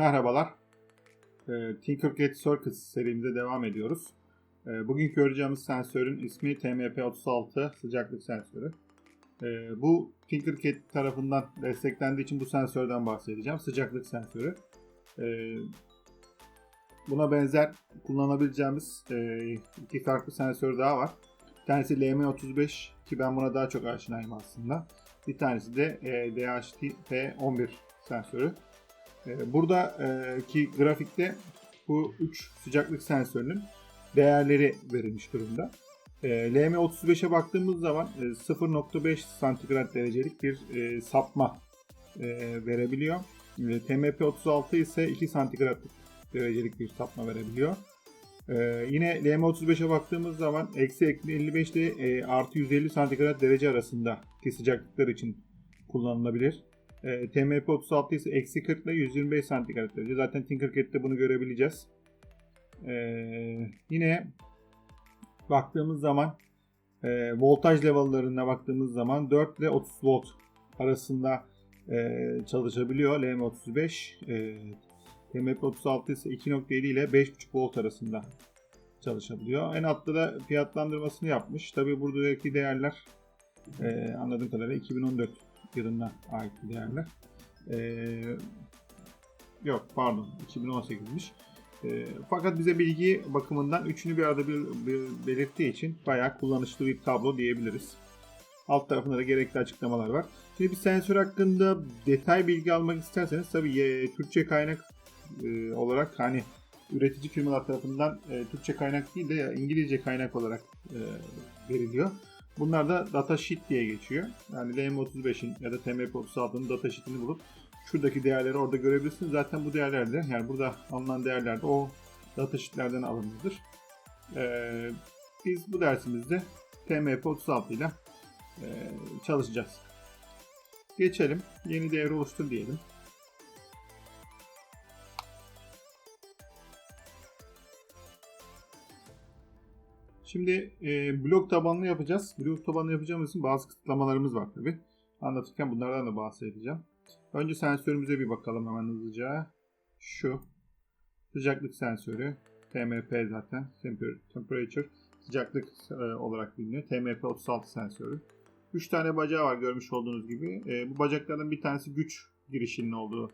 Merhabalar. E, Tinkercad Circuits serimize devam ediyoruz. E, bugünkü göreceğimiz sensörün ismi TMP36 sıcaklık sensörü. E, bu Tinkercad tarafından desteklendiği için bu sensörden bahsedeceğim. Sıcaklık sensörü. E, buna benzer kullanabileceğimiz e, iki farklı sensör daha var. Bir tanesi LM35 ki ben buna daha çok aşinayım aslında. Bir tanesi de e, DHT-P11 sensörü. E, buradaki grafikte bu 3 sıcaklık sensörünün değerleri verilmiş durumda. E, LM35'e baktığımız zaman e, 0.5 santigrat derecelik bir e, sapma e, verebiliyor. E, TMP36 ise 2 santigrat derecelik bir sapma verebiliyor. Ee, yine LM35'e baktığımız zaman eksi 55 ile e, artı 150 santigrat derece arasındaki sıcaklıklar için kullanılabilir. E, TMP36 ise eksi 40 ile 125 santigrat derece. Zaten Tinkercad'de bunu görebileceğiz. E, yine baktığımız zaman e, voltaj level'larına baktığımız zaman 4 ile 30 volt arasında e, çalışabiliyor LM35. E, TMP36 ise 2.7 ile 5.5 volt arasında çalışabiliyor. En altta da fiyatlandırmasını yapmış. Tabi buradaki değerler e, anladığım kadarıyla 2014 yılına ait değerler. E, yok pardon 2018'miş. E, fakat bize bilgi bakımından üçünü bir arada bir, bir belirttiği için bayağı kullanışlı bir tablo diyebiliriz. Alt tarafında da gerekli açıklamalar var. Şimdi bir sensör hakkında detay bilgi almak isterseniz tabii e, Türkçe kaynak e, olarak hani üretici firmalar tarafından e, Türkçe kaynak değil de İngilizce kaynak olarak e, veriliyor. Bunlar da datasheet diye geçiyor. Yani LM35'in ya da TMP36'nın datasheet'ini bulup şuradaki değerleri orada görebilirsiniz. Zaten bu değerler de yani burada alınan değerler de o datasheet'lerden alınmıştır. Ee, biz bu dersimizde TMP36 ile e, çalışacağız. Geçelim. Yeni değer oluştur diyelim. Şimdi e, blok tabanlı yapacağız. Blok tabanlı yapacağımız için bazı kısıtlamalarımız var tabi. Anlatırken bunlardan da bahsedeceğim. Önce sensörümüze bir bakalım hemen hızlıca. Şu sıcaklık sensörü. TMP zaten. Temperature sıcaklık e, olarak biliniyor. TMP36 sensörü. 3 tane bacağı var görmüş olduğunuz gibi. E, bu bacaklardan bir tanesi güç girişinin olduğu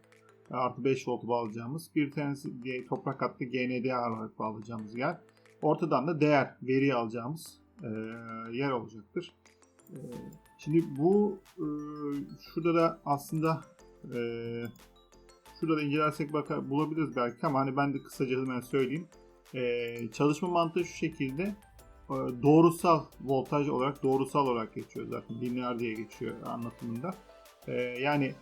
artı 5 volt bağlayacağımız. Bir tanesi toprak hattı GNDA olarak bağlayacağımız yer. Ortadan da değer, veri alacağımız e, yer olacaktır. E, şimdi bu e, şurada da aslında e, şurada da incelersek bakar, bulabiliriz belki ama hani ben de kısaca hemen söyleyeyim. E, çalışma mantığı şu şekilde e, doğrusal voltaj olarak doğrusal olarak geçiyor zaten lineer diye geçiyor anlatımında. E, yani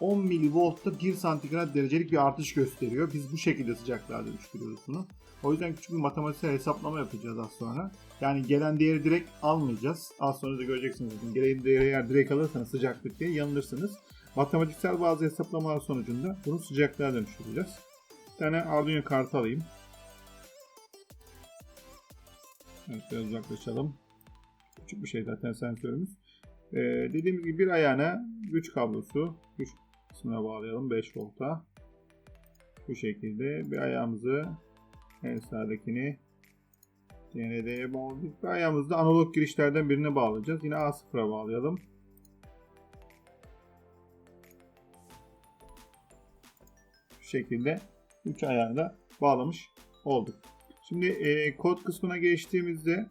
10 milivoltta 1 santigrat derecelik bir artış gösteriyor. Biz bu şekilde sıcaklığa dönüştürüyoruz bunu. O yüzden küçük bir matematiksel hesaplama yapacağız az sonra. Yani gelen değeri direkt almayacağız. Az sonra da göreceksiniz. Gelen değeri eğer direkt alırsanız sıcaklık diye yanılırsınız. Matematiksel bazı hesaplamalar sonucunda bunu sıcaklığa dönüştüreceğiz. Bir tane Arduino kartı alayım. Evet biraz uzaklaşalım. Küçük bir şey zaten sensörümüz. Ee, dediğimiz gibi bir ayağına güç kablosu. Güç kısmına bağlayalım 5 volta. Bu şekilde bir ayağımızı en sağdakini GND'ye bağladık. Ve ayağımızı da analog girişlerden birine bağlayacağız. Yine A0'a bağlayalım. Bu şekilde 3 ayağını bağlamış olduk. Şimdi e, kod kısmına geçtiğimizde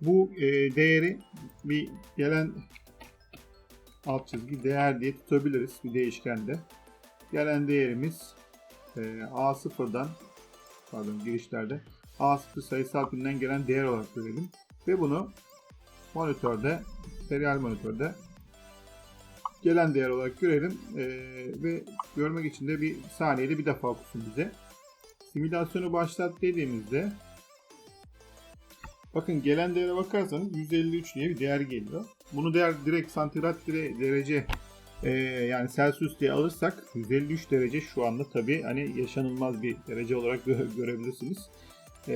bu e, değeri bir gelen alt çizgi değer diye tutabiliriz bir değişkende. Gelen değerimiz e, A0'dan pardon girişlerde A0 sayısal pinden gelen değer olarak görelim. Ve bunu monitörde serial monitörde gelen değer olarak görelim. E, ve görmek için de bir saniyede bir defa okusun bize. Simülasyonu başlat dediğimizde Bakın gelen değere bakarsanız 153 diye bir değer geliyor. Bunu değer direkt santigrat derece e, yani Celsius diye alırsak 153 derece şu anda tabi hani yaşanılmaz bir derece olarak gö- görebilirsiniz. E,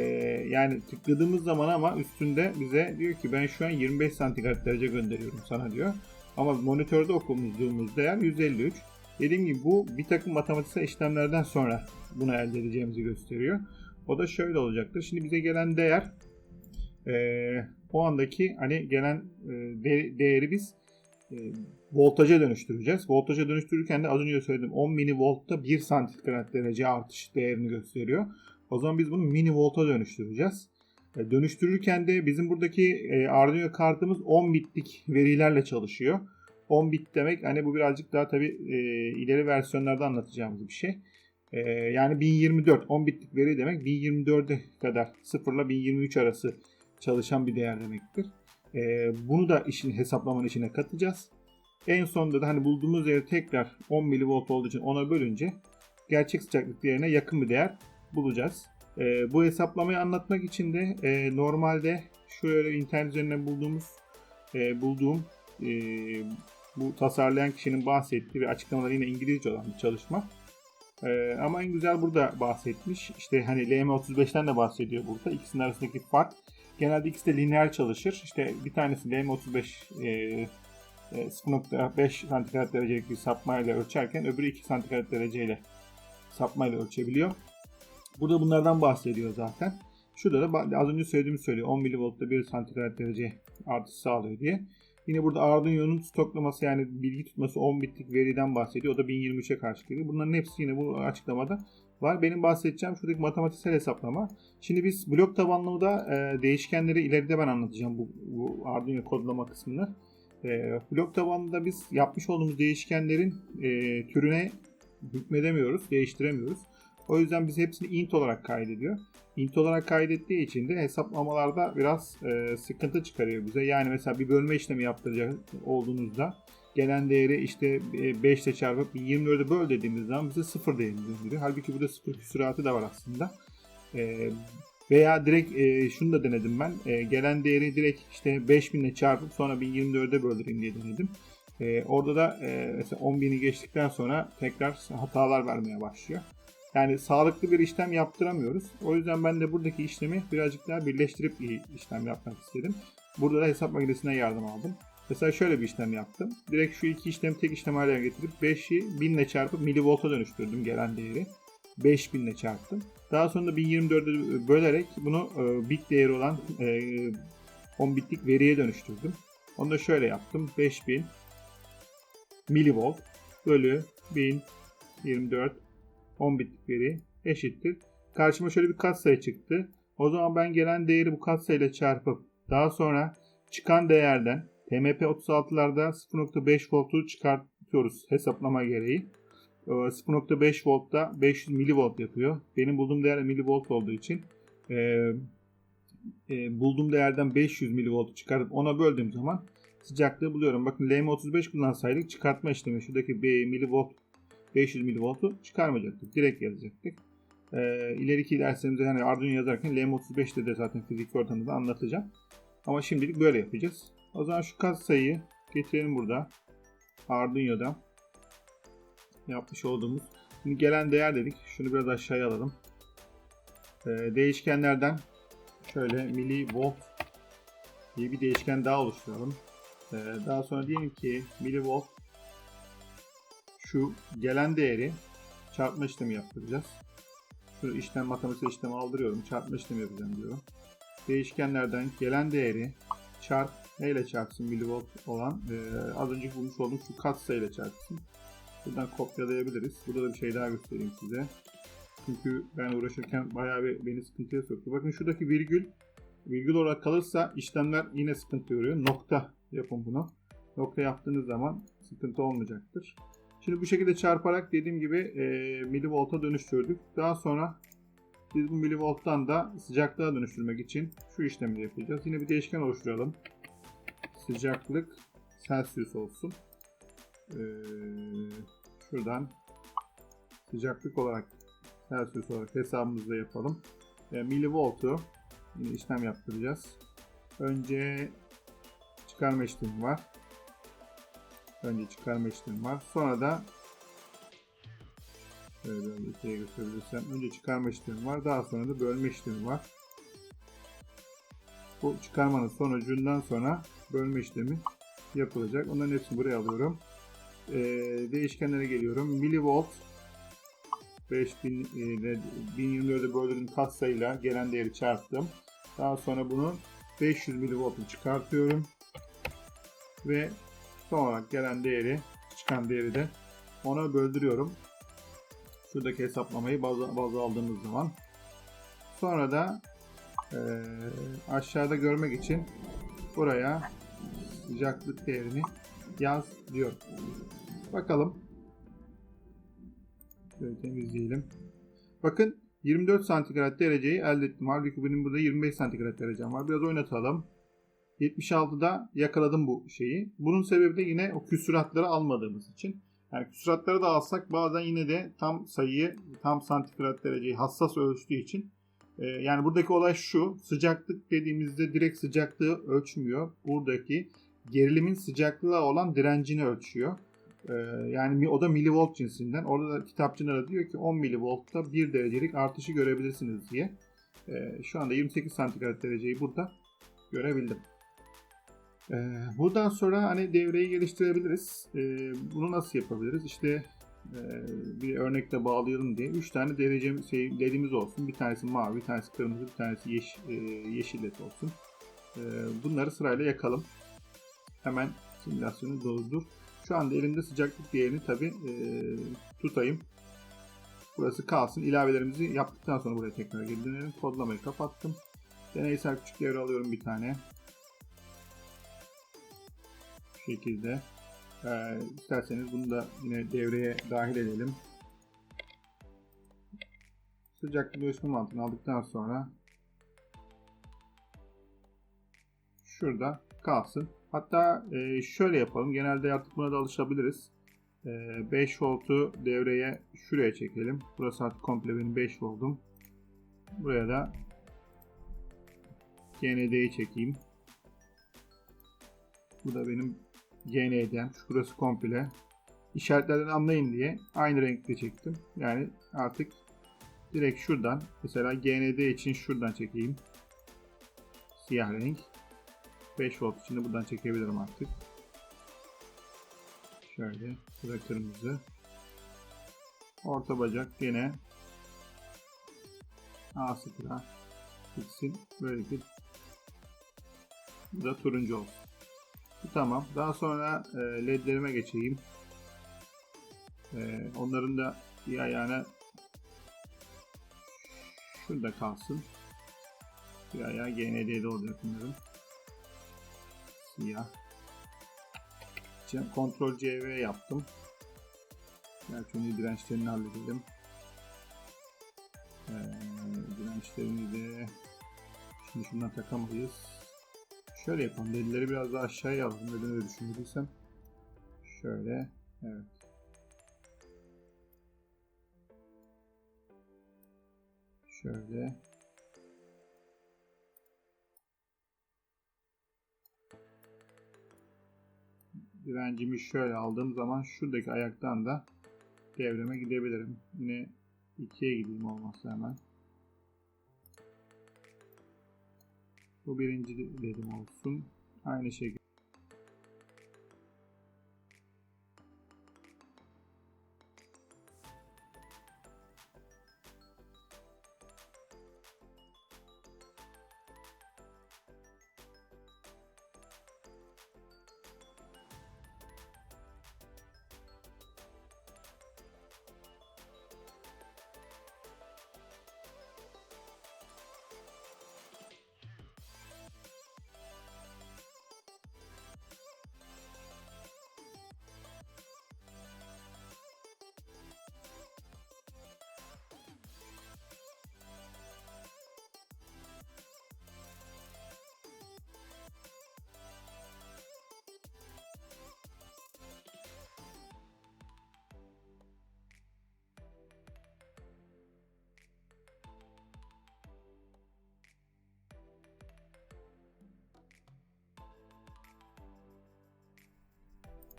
yani tıkladığımız zaman ama üstünde bize diyor ki ben şu an 25 santigrat derece gönderiyorum sana diyor. Ama monitörde okuduğumuz değer 153. Dediğim gibi bu bir takım matematiksel işlemlerden sonra bunu elde edeceğimizi gösteriyor. O da şöyle olacaktır. Şimdi bize gelen değer eee, o andaki hani gelen e, de- değeri biz e, voltaja dönüştüreceğiz. Voltaja dönüştürürken de az önce söyledim 10 milivoltta 1 santigrat derece artış değerini gösteriyor. O zaman biz bunu milivolta dönüştüreceğiz. E, Dönüştürürken de bizim buradaki e, Arduino kartımız 10 bitlik verilerle çalışıyor. 10 bit demek hani bu birazcık daha tabi ileri versiyonlarda anlatacağımız bir şey. E, yani 1024 10 bitlik veri demek 1024'e kadar 0 ile 1023 arası çalışan bir değer demektir. E, bunu da işin hesaplamanın içine katacağız. En sonunda da hani bulduğumuz yeri tekrar 10 milivolt olduğu için ona bölünce gerçek sıcaklık değerine yakın bir değer bulacağız. E, bu hesaplamayı anlatmak için de e, normalde şöyle internet üzerinden bulduğumuz e, bulduğum e, bu tasarlayan kişinin bahsettiği ve açıklamaları yine İngilizce olan bir çalışma. E, ama en güzel burada bahsetmiş. İşte hani LM35'ten de bahsediyor burada. İkisinin arasındaki fark. Genelde ikisi de lineer çalışır. İşte bir tanesi LM35 e, e, 0.5 santigrat derecelik bir sapmayla ölçerken öbürü 2 santigrat dereceyle sapmayla ölçebiliyor. Burada bunlardan bahsediyor zaten. Şurada da az önce söylediğimi söylüyor. 10 milivoltta 1 santigrat derece artış sağlıyor diye. Yine burada Arduino'nun stoklaması yani bilgi tutması 10 bitlik veriden bahsediyor. O da 1023'e karşı geliyor. Bunların hepsi yine bu açıklamada var. Benim bahsedeceğim şuradaki matematiksel hesaplama. Şimdi biz blok tabanlıda e, değişkenleri ileride ben anlatacağım bu, bu Arduino kodlama kısmını. E, blok tabanında biz yapmış olduğumuz değişkenlerin e, türüne hükmedemiyoruz, değiştiremiyoruz. O yüzden biz hepsini int olarak kaydediyor. Int olarak kaydettiği için de hesaplamalarda biraz e, sıkıntı çıkarıyor bize. Yani mesela bir bölme işlemi yaptıracak olduğunuzda gelen değeri işte 5 ile çarpıp 24'e böl dediğimiz zaman bize 0 değerini gönderiyor. Halbuki burada 0 küsuratı da var aslında. E, veya direkt e, şunu da denedim ben. E, gelen değeri direkt işte 5000 ile çarpıp sonra 1024'e böldüreyim diye denedim. Orada da e, mesela 10.000'i geçtikten sonra tekrar hatalar vermeye başlıyor. Yani sağlıklı bir işlem yaptıramıyoruz. O yüzden ben de buradaki işlemi birazcık daha birleştirip bir işlem yapmak istedim. Burada da hesap makinesinden yardım aldım. Mesela şöyle bir işlem yaptım. Direkt şu iki işlemi tek işlem haline getirip 5'i 1000 ile çarpıp milivolta dönüştürdüm gelen değeri. 5000 ile çarptım. Daha sonra da 1024'e bölerek bunu e, bit değeri olan e, 10 bitlik veriye dönüştürdüm. Onu da şöyle yaptım. 5000 milivolt bölü 1024 10 bitlik veri eşittir. Karşıma şöyle bir katsayı çıktı. O zaman ben gelen değeri bu katsayıyla çarpıp daha sonra çıkan değerden TMP36'larda 0.5 voltu çıkartıyoruz hesaplama gereği. Ee, 0.5 voltta 500 milivolt yapıyor. Benim bulduğum değer milivolt olduğu için e, e, bulduğum değerden 500 milivoltu çıkarıp ona böldüğüm zaman sıcaklığı buluyorum. Bakın LM35 kullansaydık çıkartma işlemi şuradaki B milivolt 500 milivoltu çıkarmayacaktık. Direkt yazacaktık. E, ileriki derslerimizde yani Arduino yazarken LM35'te de zaten fizik ortamında da anlatacağım. Ama şimdilik böyle yapacağız. O zaman şu katsayıyı getirelim burada. Arduino'da yapmış olduğumuz. Şimdi gelen değer dedik. Şunu biraz aşağıya alalım. Ee, değişkenlerden şöyle milivolt diye bir değişken daha oluşturalım. Ee, daha sonra diyelim ki milivolt şu gelen değeri çarpma işlemi yaptıracağız. Şu işlem matematiksel işlemi aldırıyorum. Çarpma işlemi yapacağım diyorum. Değişkenlerden gelen değeri çarp neyle çarpsın milivolt olan e, az önce bulmuş olduğum şu katsayıyla çarpsın. Buradan kopyalayabiliriz. Burada da bir şey daha göstereyim size. Çünkü ben uğraşırken bayağı bir beni sıkıntıya soktu. Bakın şuradaki virgül virgül olarak kalırsa işlemler yine sıkıntı görüyor. Nokta yapın bunu. Nokta yaptığınız zaman sıkıntı olmayacaktır. Şimdi bu şekilde çarparak dediğim gibi e, milivolta dönüştürdük. Daha sonra biz bu milivolttan da sıcaklığa dönüştürmek için şu işlemi yapacağız. Yine bir değişken oluşturalım. Sıcaklık Celsius olsun. Ee, şuradan sıcaklık olarak Celsius olarak hesabımızda yapalım. E, milivolt'u yine işlem yaptıracağız. Önce çıkarma işlemi var. Önce çıkarma işlemi var. Sonra da şöyle öteye gösterebilirsem. Önce çıkarma işlemi var. Daha sonra da bölme işlemi var. Bu çıkarmanın sonucundan sonra bölme işlemi yapılacak. Onların hepsini buraya alıyorum. e, değişkenlere geliyorum. Millivolt 5000 e, ile 1024'e böldüğüm katsayıyla gelen değeri çarptım. Daha sonra bunun 500 milivolt'u çıkartıyorum. Ve son olarak gelen değeri, çıkan değeri de ona böldürüyorum. Şuradaki hesaplamayı baz, baz aldığımız zaman. Sonra da e, aşağıda görmek için buraya sıcaklık değerini yaz diyor. Bakalım. Şöyle temizleyelim. Bakın 24 santigrat dereceyi elde ettim. Halbuki benim burada 25 santigrat derecem var. Biraz oynatalım. 76'da yakaladım bu şeyi. Bunun sebebi de yine o küsuratları almadığımız için. Yani küsuratları da alsak bazen yine de tam sayıyı, tam santigrat dereceyi hassas ölçtüğü için. Ee, yani buradaki olay şu. Sıcaklık dediğimizde direkt sıcaklığı ölçmüyor. Buradaki gerilimin sıcaklığa olan direncini ölçüyor. Ee, yani o da milivolt cinsinden. Orada da kitapçılara diyor ki 10 milivoltta 1 derecelik artışı görebilirsiniz diye. Ee, şu anda 28 santigrat dereceyi burada görebildim. Ee, buradan sonra hani devreyi geliştirebiliriz. Bunu nasıl yapabiliriz? İşte e, bir örnekle bağlayalım diye 3 tane derece şey, ledimiz olsun. Bir tanesi mavi, bir tanesi kırmızı, bir tanesi yeş, e, yeşil led olsun. Bunları sırayla yakalım. Hemen simülasyonu doldur. Şu anda elimde sıcaklık değerini tabi e, tutayım. Burası kalsın. İlavelerimizi yaptıktan sonra buraya tekrar geri dönelim. Kodlamayı kapattım. Deneysel küçük devre alıyorum bir tane. Şu şekilde. Ee, isterseniz bunu da yine devreye dahil edelim. Sıcaklık ölçme mantığını aldıktan sonra şurada kalsın. Hatta e, şöyle yapalım. Genelde artık buna da alışabiliriz. E, 5 voltu devreye şuraya çekelim. Burası artık komple benim 5 voltum. Buraya da GND'yi çekeyim. Bu da benim GND'm. Şurası komple. İşaretlerden anlayın diye aynı renkte çektim. Yani artık direkt şuradan mesela GND için şuradan çekeyim. Siyah renk. 5 volt için de buradan çekebilirim artık. Şöyle. Kırmızı. Orta bacak gene A sıfıra gitsin. Böylelikle bu da turuncu olsun. Bu tamam. Daha sonra e, ledlerime geçeyim. E, onların da bir ayağına şurada kalsın. Bir ayağı GND'de olacak bunların siyah. Kontrol CV yaptım. Gerçi önce dirençlerini halledelim. Ee, dirençlerini de şimdi şundan takamayız. Şöyle yapalım. Delileri biraz daha aşağıya alalım. Neden öyle düşündüysem. Şöyle. Evet. Şöyle. Direncimi şöyle aldığım zaman şuradaki ayaktan da devreme gidebilirim. Yine ikiye gideyim olmazsa hemen. Bu birinci dedim olsun. Aynı şekilde.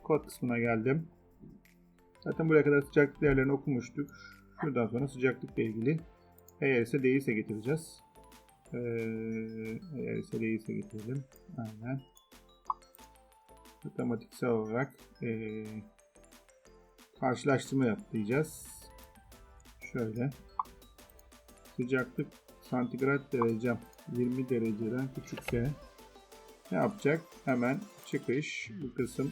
Kod kısmına geldim. Zaten buraya kadar sıcaklık değerlerini okumuştuk. Şuradan sonra sıcaklıkla ilgili eğer ise değilse getireceğiz. Ee, eğer ise değilse getirelim. Aynen. Matematiksel olarak ee, karşılaştırma yapacağız. Şöyle. Sıcaklık santigrat derecem 20 dereceden küçükse ne yapacak? Hemen çıkış. Bu kısım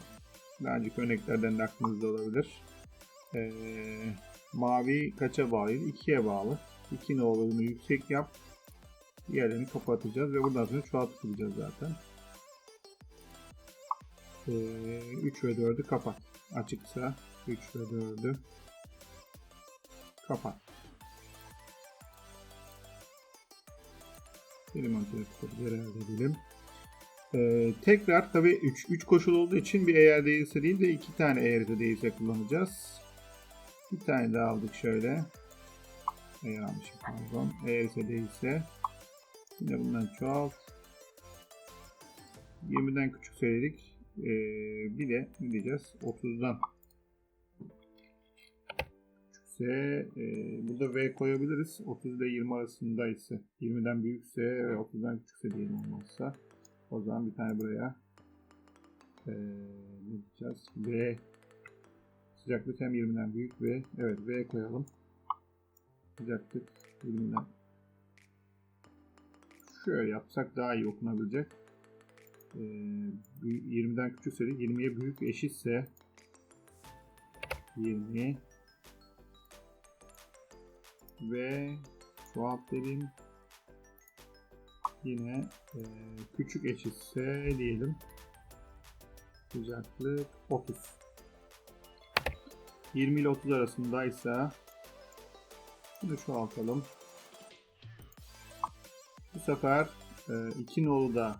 daha örneklerden de aklınızda olabilir. Ee, mavi kaça bağlı? 2'ye bağlı. 2 nolu yüksek yap. Diğerlerini kapatacağız ve buradan sonra çoğaltıp gideceğiz zaten. Ee, 3 ve 4'ü kapat. Açıksa 3 ve 4'ü kapat. Element Editor'u geri elde. Ee, tekrar tabi 3 3 koşul olduğu için bir eğer değilse değil de 2 tane eğer de değilse kullanacağız. Bir tane daha aldık şöyle. Eğer almışım pardon. Eğer ise değilse yine bundan çoğalt. 20'den küçük söyledik. Ee, bir de ne diyeceğiz? 30'dan küçükse e, burada V koyabiliriz. 30 ile 20 arasında ise 20'den büyükse ve 30'dan küçükse diyelim olmazsa. O zaman bir tane buraya ee, ne diyeceğiz? V sıcaklık hem 20'den büyük ve evet V koyalım. Sıcaklık 20'den şöyle yapsak daha iyi okunabilecek. Ee, 20'den küçükse de 20'ye büyük eşitse 20 ve çoğalt dedim. Yine e, küçük eşitse diyelim sıcaklık 30. 20 ile 30 arasındaysa bunu çoğaltalım. Bu sefer 2 e, nolu da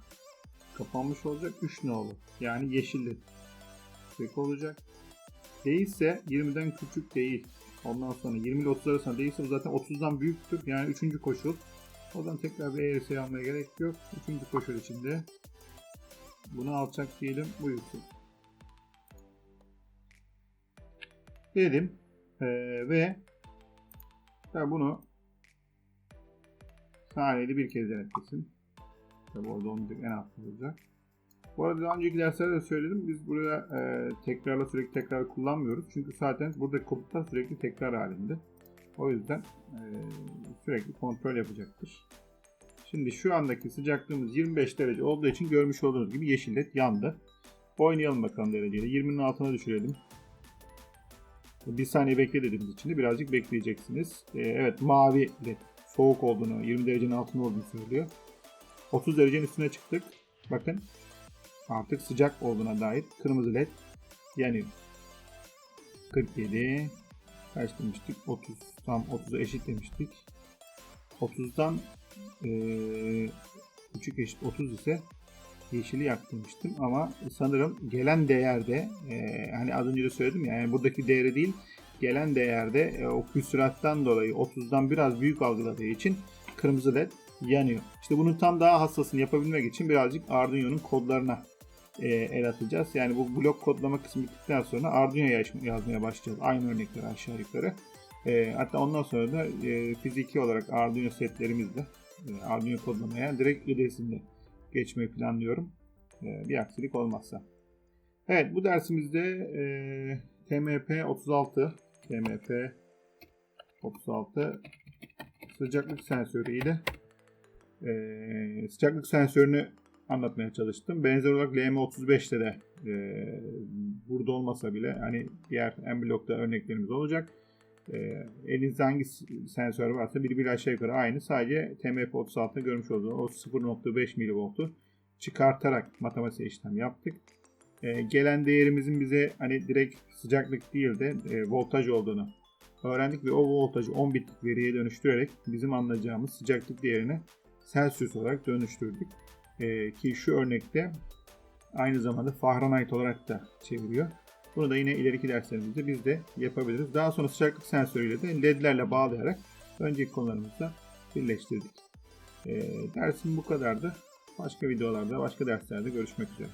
kapanmış olacak. 3 nolu yani yeşilli tek olacak. Değilse 20'den küçük değil. Ondan sonra 20 ile 30 arasında değilse bu zaten 30'dan büyüktür. Yani 3. koşul. O zaman tekrar bir eğrisi almaya gerek yok. 3. koşul içinde bunu alçak diyelim. Bu yüksek. Dedim. Ee, ve tabi bunu saniyede bir kez denetlesin. Tabi orada olmayacak en altta olacak. Bu arada daha önceki derslerde de söyledim. Biz buraya e, tekrarla sürekli tekrar kullanmıyoruz. Çünkü zaten buradaki komutlar sürekli tekrar halinde. O yüzden e, sürekli kontrol yapacaktır. Şimdi şu andaki sıcaklığımız 25 derece olduğu için görmüş olduğunuz gibi yeşil led yandı. Oynayalım bakalım dereceyle. 20'nin altına düşürelim. Bir saniye bekle dediğimiz için de birazcık bekleyeceksiniz. E, evet mavi led soğuk olduğunu, 20 derecenin altında olduğunu söylüyor. 30 derecenin üstüne çıktık. Bakın artık sıcak olduğuna dair kırmızı led yanıyor. 47 kaç demiştik? 30 tam 30'a eşit demiştik. 30'dan e, eşit 30 ise yeşili yak demiştim ama sanırım gelen değerde e, hani az önce de söyledim ya yani buradaki değeri değil gelen değerde e, o küsurattan dolayı 30'dan biraz büyük algıladığı için kırmızı led yanıyor. İşte bunun tam daha hassasını yapabilmek için birazcık Arduino'nun kodlarına e, el atacağız. Yani bu blok kodlama kısmı bittikten sonra Arduino yazmaya başlayacağız. Aynı örnekleri aşağı yukarı. E, hatta ondan sonra da e, fiziki olarak Arduino setlerimizle e, Arduino kodlamaya direkt IDE'sinde geçmeyi planlıyorum. E, bir aksilik olmazsa. Evet bu dersimizde e, TMP 36 TMP 36 sıcaklık sensörü ile e, sıcaklık sensörünü anlatmaya çalıştım. Benzer olarak LM35'te de e, burada olmasa bile hani diğer en blokta örneklerimiz olacak. E, elinizde hangi sensör varsa birbiri aşağı yukarı aynı. Sadece TMP36'da görmüş olduğunuz o 0.5 milivolt'u çıkartarak matematik işlem yaptık. E, gelen değerimizin bize hani direkt sıcaklık değil de e, voltaj olduğunu öğrendik ve o voltajı 10 bitlik veriye dönüştürerek bizim anlayacağımız sıcaklık değerini Celsius olarak dönüştürdük. E, ki şu örnekte aynı zamanda Fahrenheit olarak da çeviriyor. Bunu da yine ileriki derslerimizde biz de yapabiliriz. Daha sonra sıcaklık sensörüyle de ledlerle bağlayarak önceki konularımızla birleştirdik. E, dersim bu kadardı. Başka videolarda, başka derslerde görüşmek üzere.